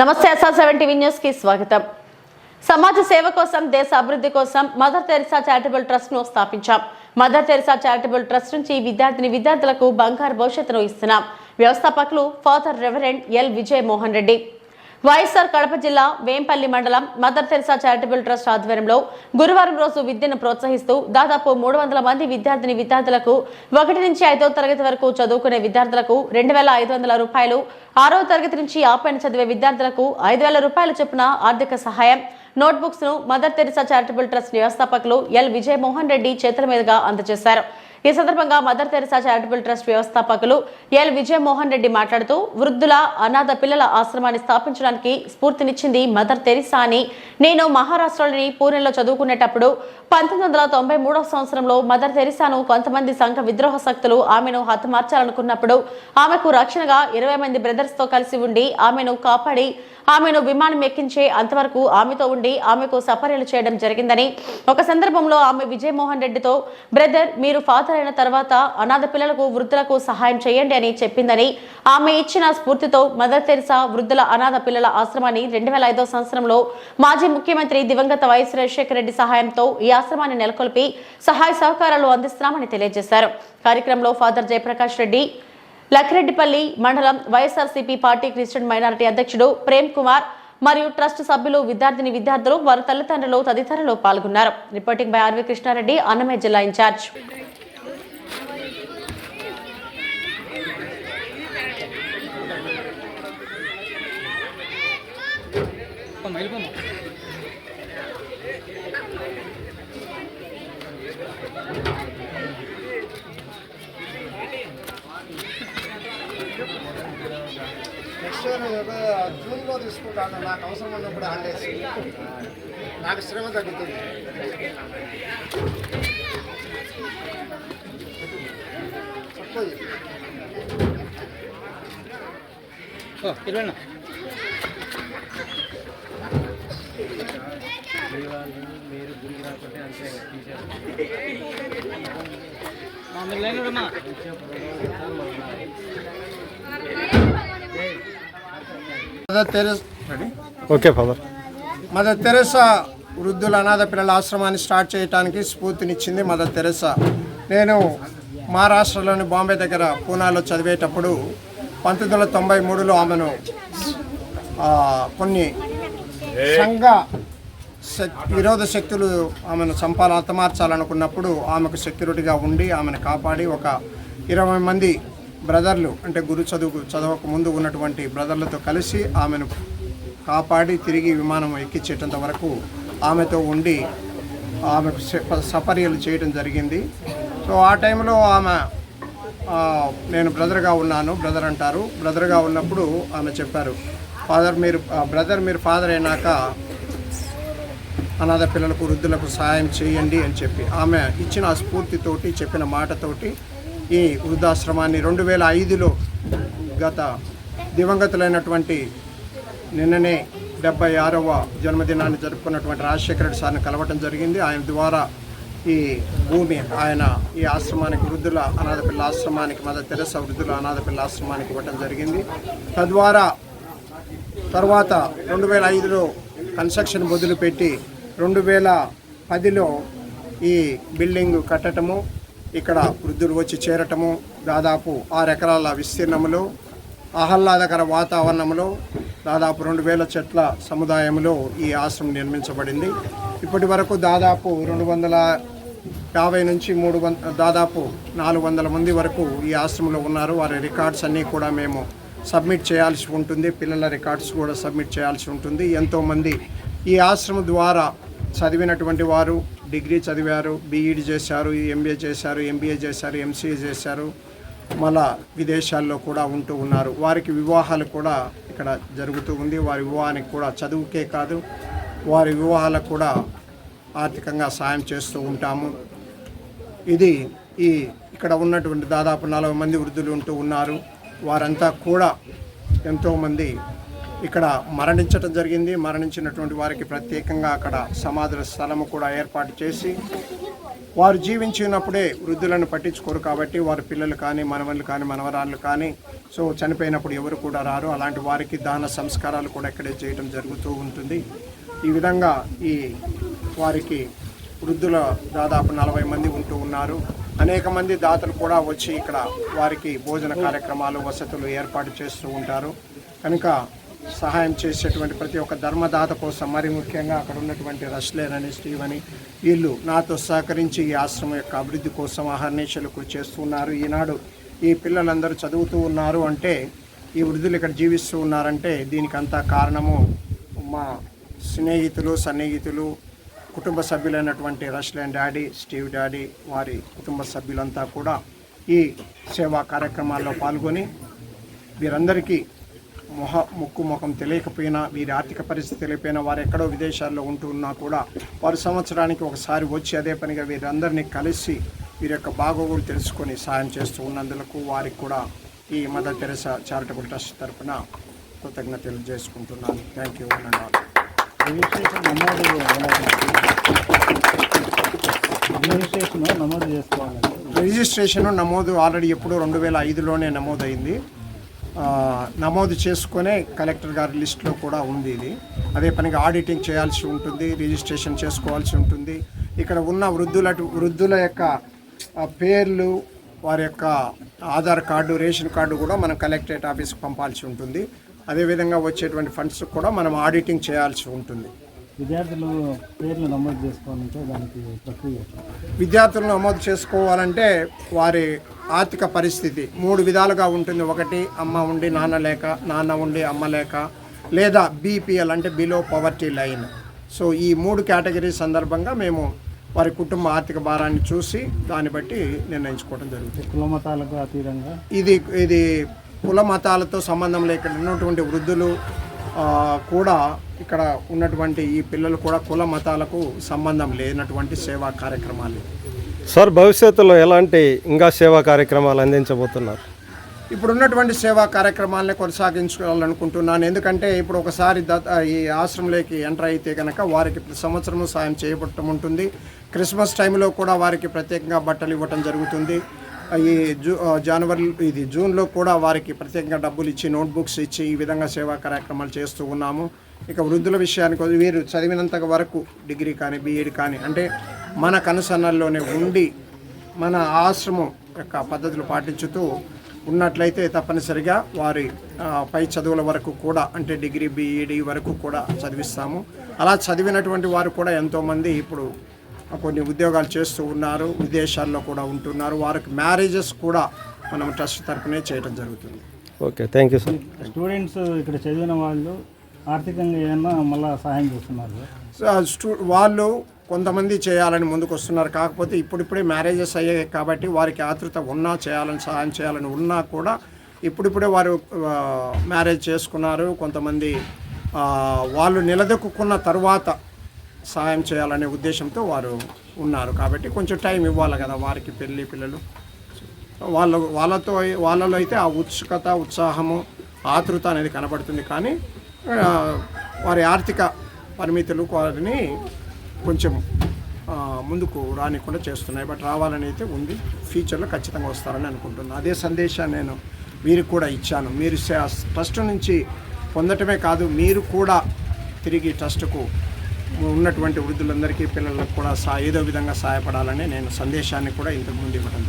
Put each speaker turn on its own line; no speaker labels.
నమస్తే SR seven TV న్యూస్కి స్వాగతం. సమాజ సేవ కోసం దేశ అభివృద్ధి కోసం మదర్ తెరిసా చారిటబుల్ ట్రస్ట్ను స్థాపించాం. మదర్ తెరిసా చారిటబుల్ ట్రస్ట్ నుంచి విద్యార్థిని విద్యార్థులకు బంగారు భవిష్యత్తును ఇస్తున్నాం. వ్యవస్థాపకులు father reverend L Vijay Mohan Reddy. YSR Kadapa జిల్లా వేంపల్లి మండలం మదర్ తెరసా చారిటబుల్ ట్రస్ట్ ఆధ్వర్యంలో గురువారం రోజు విద్యను ప్రోత్సహిస్తూ దాదాపు మూడు వందల మంది విద్యార్థిని విద్యార్థులకు ఒకటి నుంచి ఐదో తరగతి వరకు చదువుకునే విద్యార్థులకు రెండు వేల ఐదు వందల రూపాయలు ఆరో తరగతి నుంచి ఆపైన చదివే విద్యార్థులకు ఐదు వేల రూపాయల చొప్పున ఆర్థిక సహాయం. నోట్బుక్స్ను మదర్ తెరిసా చారిటబుల్ ట్రస్ట్ వ్యవస్థాపకులు ఎల్. విజయ్ మోహన్ రెడ్డి చేతుల మీదుగా అందజేశారు. ఈ సందర్భంగా మదర్ తెరిసా చారిటబుల్ ట్రస్ట్ వ్యవస్థాపకులు ఎల్ విజయమోహన్ రెడ్డి మాట్లాడుతూ వృద్ధుల అనాథ పిల్లల ఆశ్రమాన్ని స్థాపించడానికి స్ఫూర్తినిచ్చింది మదర్ తెరిసా అని. నేను మహారాష్ట్రలోని పూణెలో చదువుకునేటప్పుడు పంతొమ్మిది వందల తొంభై మూడవ సంవత్సరంలో మదర్ తెరిసాను కొంతమంది సంఘ విద్రోహ శక్తులు ఆమెను హతమార్చాలనుకున్నప్పుడు ఆమెకు రక్షణగా ఇరవై మంది బ్రదర్స్తో కలిసి ఉండి ఆమెను కాపాడి ఆమెను విమానం ఎక్కించే అంతవరకు ఆమెతో ఉండి ఆమెకు సపర్యలు చేయడం జరిగిందని ఒక సందర్భంలో ఆమె విజయమోహన్ రెడ్డితో బ్రదర్ మీరు ఫాదర్ అయిన తర్వాత అనాథ పిల్లలకు వృద్ధులకు సహాయం చేయండి అని చెప్పిందని ఆమె ఇచ్చిన స్ఫూర్తితో మదర్ తెరిసా వృద్ధుల అనాథ పిల్లల ఆశ్రమాన్ని రెండు వేల ఐదో సంవత్సరంలో మాజీ ముఖ్యమంత్రి దివంగత వైఎస్ రాజశేఖర రెడ్డి సహాయంతో ఈ ఆశ్రమాన్ని నెలకొల్పి సహాయ సహకారాలు అందిస్తున్నామని తెలియజేశారు. కార్యక్రమంలో ఫాదర్ జయప్రకాష్ రెడ్డి లక్రెడ్డిపల్లి మండలం వైఎస్ఆర్సీపీ పార్టీ క్రిస్టియన్ మైనారిటీ అధ్యక్షుడు ప్రేమ్ కుమార్ మరియు ట్రస్ట్ సభ్యులు విద్యార్థిని విద్యార్థులు వారి తల్లిదండ్రులు తదితరులు పాల్గొన్నారు reporting by RV Krishna Reddy Annamayya జిల్లా ఇన్ఛార్జ్
Thank you ఒక జూన్లో తీసుకుంటాను నాకు అవసరం ఉన్నప్పుడు హాలిడేస్ నాకు శ్రమ తగ్గుతుంది.
ఇరవై మీరు లైన్ ఉండమ్మా
mother Teresa
okay father
mother Teresa వృద్ధుల అనాథ పిల్లల ఆశ్రమాన్ని స్టార్ట్ చేయడానికి స్ఫూర్తినిచ్చింది మదర్ తెరెసా. నేను మహారాష్ట్రలోని బాంబే దగ్గర పూనాలో చదివేటప్పుడు పంతొమ్మిది వందల తొంభై మూడులో ఆమెను ఆ, కొన్ని సంఘ విరోధ శక్తులు ఆమెను చంపాల హతమార్చాలనుకున్నప్పుడు ఆమెకు సెక్యూరిటీగా ఉండి ఆమెను కాపాడి ఒక ఇరవై మంది బ్రదర్లు అంటే గురు చదువు చదవక ముందు ఉన్నటువంటి బ్రదర్లతో కలిసి ఆమెను కాపాడి తిరిగి విమానం ఎక్కించేటంత వరకు ఆమెతో ఉండి ఆమెకు స- సపర్యలు చేయడం జరిగింది. సో ఆ టైంలో ఆమె నేను బ్రదర్గా ఉన్నాను బ్రదర్ అంటారు. బ్రదర్గా ఉన్నప్పుడు ఆమె చెప్పారు ఫాదర్ మీరు బ్రదర్ మీరు ఫాదర్ అయినాక అనాథ పిల్లలకు వృద్ధులకు సహాయం చేయండి అని చెప్పి. ఆమె ఇచ్చిన స్ఫూర్తితోటి చెప్పిన మాటతోటి ఈ వృద్ధాశ్రమాన్ని రెండు వేల ఐదులో గత దివంగతులైనటువంటి నిన్ననే డెబ్బై ఆరవ జన్మదినాన్ని జరుపుకున్నటువంటి రాజశేఖర రెడ్డి సార్ని కలవటం జరిగింది. ఆయన ద్వారా ఈ భూమి ఆయన ఈ ఆశ్రమానికి వృద్ధుల అనాథ పిల్ల ఆశ్రమానికి మదర్ తెరస వృద్ధుల అనాథ పిల్ల ఆశ్రమానికి ఇవ్వటం జరిగింది. తద్వారా తర్వాత రెండు వేల ఐదులో కన్స్ట్రక్షన్ మొదలుపెట్టి రెండు వేల పదిలో ఈ బిల్డింగ్ కట్టడము ఇక్కడ వృద్ధులు వచ్చి చేరటము దాదాపు ఆరు ఎకరాల విస్తీర్ణములో ఆహ్లాదకర వాతావరణంలో దాదాపు రెండు వేల చెట్ల సముదాయంలో ఈ ఆశ్రమం నిర్మించబడింది. ఇప్పటి వరకు దాదాపు రెండు వందల యాభై నుంచి మూడు వంద దాదాపు నాలుగు వందల మంది వరకు ఈ ఆశ్రమంలో ఉన్నారు. వారి రికార్డ్స్ అన్నీ కూడా మేము సబ్మిట్ చేయాల్సి ఉంటుంది. పిల్లల రికార్డ్స్ కూడా సబ్మిట్ చేయాల్సి ఉంటుంది. ఎంతోమంది ఈ ఆశ్రమం ద్వారా చదివినటువంటి వారు డిగ్రీ చదివారు బీఈడి చేశారు ఎంబీఏ చేశారు ఎంబీఏ చేశారు ఎంసీఏ చేశారు. మళ్ళా విదేశాల్లో కూడా ఉంటూ ఉన్నారు. వారికి వివాహాలు కూడా ఇక్కడ జరుగుతూ ఉంది. వారి వివాహానికి కూడా చదువుకే కాదు వారి వివాహాలకు కూడా ఆర్థికంగా సాయం చేస్తూ ఉంటాము. ఇది ఈ ఇక్కడ ఉన్నటువంటి దాదాపు నలభై మంది వృద్ధులు ఉంటూ ఉన్నారు. వారంతా కూడా ఎంతోమంది ఇక్కడ మరణించటం జరిగింది. మరణించినటువంటి వారికి ప్రత్యేకంగా అక్కడ సమాధుల స్థలము కూడా ఏర్పాటు చేసి వారు జీవించినప్పుడే వృద్ధులను పట్టించుకోరు కాబట్టి వారి పిల్లలు కానీ మనవళ్ళు కానీ మనవరాళ్ళు కానీ సో చనిపోయినప్పుడు ఎవరు కూడా రారు. అలాంటి వారికి దాన సంస్కారాలు కూడా ఇక్కడే చేయడం జరుగుతూ ఉంటుంది. ఈ విధంగా ఈ వారికి వృద్ధుల దాదాపు నలభై మంది ఉంటూ ఉన్నారు. అనేక మంది దాతలు కూడా వచ్చి ఇక్కడ వారికి భోజన కార్యక్రమాలు వసతులు ఏర్పాటు చేస్తూ ఉంటారు. కనుక సహాయం చేసేటువంటి ప్రతి ఒక్క ధర్మదాత కోసం మరి ముఖ్యంగా అక్కడ ఉన్నటువంటి రష్లేన్ అని స్టీవ్ అని వీళ్ళు నాతో సహకరించి ఈ ఆశ్రమం యొక్క అభివృద్ధి కోసం అహర్నిశలు చేస్తున్నారు. ఈనాడు ఈ పిల్లలందరూ చదువుతూ ఉన్నారు అంటే ఈ వృద్ధులు ఇక్కడ జీవిస్తూ ఉన్నారంటే దీనికంతా కారణము మా స్నేహితులు సన్నిహితులు కుటుంబ సభ్యులైనటువంటి రష్లన్ డాడీ స్టీవ్ డాడీ వారి కుటుంబ సభ్యులంతా కూడా ఈ సేవా కార్యక్రమాల్లో పాల్గొని వీరందరికీ మొహ ముక్కు ముఖం తెలియకపోయినా వీరి ఆర్థిక పరిస్థితి తెలియకపోయినా వారు ఎక్కడో విదేశాల్లో ఉంటూ ఉన్నా కూడా వారు సంవత్సరానికి ఒకసారి వచ్చి అదే పనిగా వీరందరినీ కలిసి వీరి యొక్క బాగోగులు తెలుసుకొని సాయం చేస్తూ ఉన్నందుకు వారికి కూడా ఈ మదర్ తెరసా చారిటబుల్ ట్రస్ట్ తరపున కృతజ్ఞతలు చేసుకుంటున్నాను థ్యాంక్ యూ
రిజిస్ట్రేషన్ నమోదు రిజిస్ట్రేషన్ నమోదు చేసుకోవాలండి.
రిజిస్ట్రేషన్ నమోదు ఆల్రెడీ ఎప్పుడు రెండు వేల ఐదులోనే నమోదైంది. నమోదు చేసుకునే కలెక్టర్ గారి లిస్ట్లో కూడా ఉంది ఇది. అదే పనిగా ఆడిటింగ్ చేయాల్సి ఉంటుంది రిజిస్ట్రేషన్ చేసుకోవాల్సి ఉంటుంది. ఇక్కడ ఉన్న వృద్ధుల వృద్ధుల యొక్క పేర్లు వారి యొక్క ఆధార్ కార్డు రేషన్ కార్డు కూడా మనం కలెక్టరేట్ ఆఫీస్కి పంపాల్సి ఉంటుంది. అదేవిధంగా వచ్చేటువంటి ఫండ్స్ కూడా మనం ఆడిటింగ్ చేయాల్సి ఉంటుంది.
విద్యార్థులు పేర్లు నమోదు చేసుకోవాలంటే దానికి ప్రక్రియ
విద్యార్థులను నమోదు చేసుకోవాలంటే వారి ఆర్థిక పరిస్థితి మూడు విధాలుగా ఉంటుంది. ఒకటి అమ్మ ఉండి నాన్న లేక నాన్న ఉండి అమ్మ లేక లేదా బీపీఎల్ అంటే బిలో పవర్టీ లైన్ సో ఈ మూడు కేటగిరీ సందర్భంగా మేము వారి కుటుంబ ఆర్థిక భారాన్ని చూసి దాన్ని బట్టి నిర్ణయించుకోవడం జరుగుతుంది.
కుల మతాలకు అతీతంగా?
ఇది ఇది కుల మతాలతో సంబంధం లేక ఇక్కడ ఉన్నటువంటి వృద్ధులు కూడా ఇక్కడ ఉన్నటువంటి ఈ పిల్లలు కూడా కుల మతాలకు సంబంధం లేనటువంటి సేవా కార్యక్రమాలు
సార్ భవిష్యత్తులో ఎలాంటి ఇంకా సేవా కార్యక్రమాలు అందించబోతున్నారు?
ఇప్పుడు ఉన్నటువంటి సేవా కార్యక్రమాలని కొనసాగించుకోవాలనుకుంటున్నాను. ఎందుకంటే ఇప్పుడు ఒకసారి ఈ ఆశ్రమంలోకి ఎంటర్ అయితే కనుక వారికి ప్రతి సంవత్సరము సాయం చేయబడటం ఉంటుంది. క్రిస్మస్ టైంలో కూడా వారికి ప్రత్యేకంగా బట్టలు ఇవ్వటం జరుగుతుంది. ఈ జూ జనవరి ఇది జూన్లో కూడా వారికి ప్రత్యేకంగా డబ్బులు ఇచ్చి నోట్బుక్స్ ఇచ్చి ఈ విధంగా సేవా కార్యక్రమాలు చేస్తూ ఉన్నాము. ఇక వృద్ధుల విషయానికి వీరు చదివినంత వరకు డిగ్రీ కానీ బీఎడ్ కానీ అంటే మన కనుసన్నల్లోనే ఉండి మన ఆశ్రమం యొక్క పద్ధతులు పాటించుతూ ఉన్నట్లయితే తప్పనిసరిగా వారి పై చదువుల వరకు కూడా అంటే డిగ్రీ బీఈడి వరకు కూడా చదివిస్తాము. అలా చదివినటువంటి వారు కూడా ఎంతోమంది ఇప్పుడు కొన్ని ఉద్యోగాలు చేస్తూ ఉన్నారు విదేశాల్లో కూడా ఉంటున్నారు. వారికి మ్యారేజెస్ కూడా మనం ట్రస్ట్ తరపునే చేయడం జరుగుతుంది.
Okay thank you sir.
Students ఇక్కడ చదివిన వాళ్ళు ఆర్థికంగా ఏమన్నా మళ్ళీ సహాయం చేస్తున్నారు
స్టూ వాళ్ళు కొంతమంది చేయాలని ముందుకు వస్తున్నారు కాకపోతే ఇప్పుడిప్పుడే మ్యారేజెస్ అయ్యాయి కాబట్టి వారికి ఆతృత ఉన్నా చేయాలని సహాయం చేయాలని ఉన్నా కూడా ఇప్పుడిప్పుడే వారు మ్యారేజ్ చేసుకున్నారు. కొంతమంది ఆ, వాళ్ళు నిలదొక్కున్న తర్వాత సహాయం చేయాలనే ఉద్దేశంతో వారు ఉన్నారు. కాబట్టి కొంచెం టైం ఇవ్వాలి కదా వారికి పెళ్ళి పిల్లలు. వాళ్ళ వాళ్ళతో వాళ్ళలో అయితే ఆ ఉత్సుకత ఉత్సాహము ఆతృత అనేది కనబడుతుంది. కానీ వారి ఆర్థిక పరిమితులు వారిని కొంచెం ముందుకు రానికుండా చేస్తున్నాయి. బట్ రావాలని అయితే ఉంది. ఫ్యూచర్లో ఖచ్చితంగా వస్తారని అనుకుంటున్నాను అదే సందేశాన్ని నేను మీరు కూడా ఇచ్చాను. మీరు ట్రస్ట్ నుంచి పొందటమే కాదు మీరు కూడా తిరిగి ట్రస్ట్కు ఉన్నటువంటి వృద్ధులందరికీ పిల్లలకు కూడా సా ఏదో విధంగా సహాయపడాలని నేను సందేశాన్ని కూడా ఇంతకుముందు ఇవ్వడం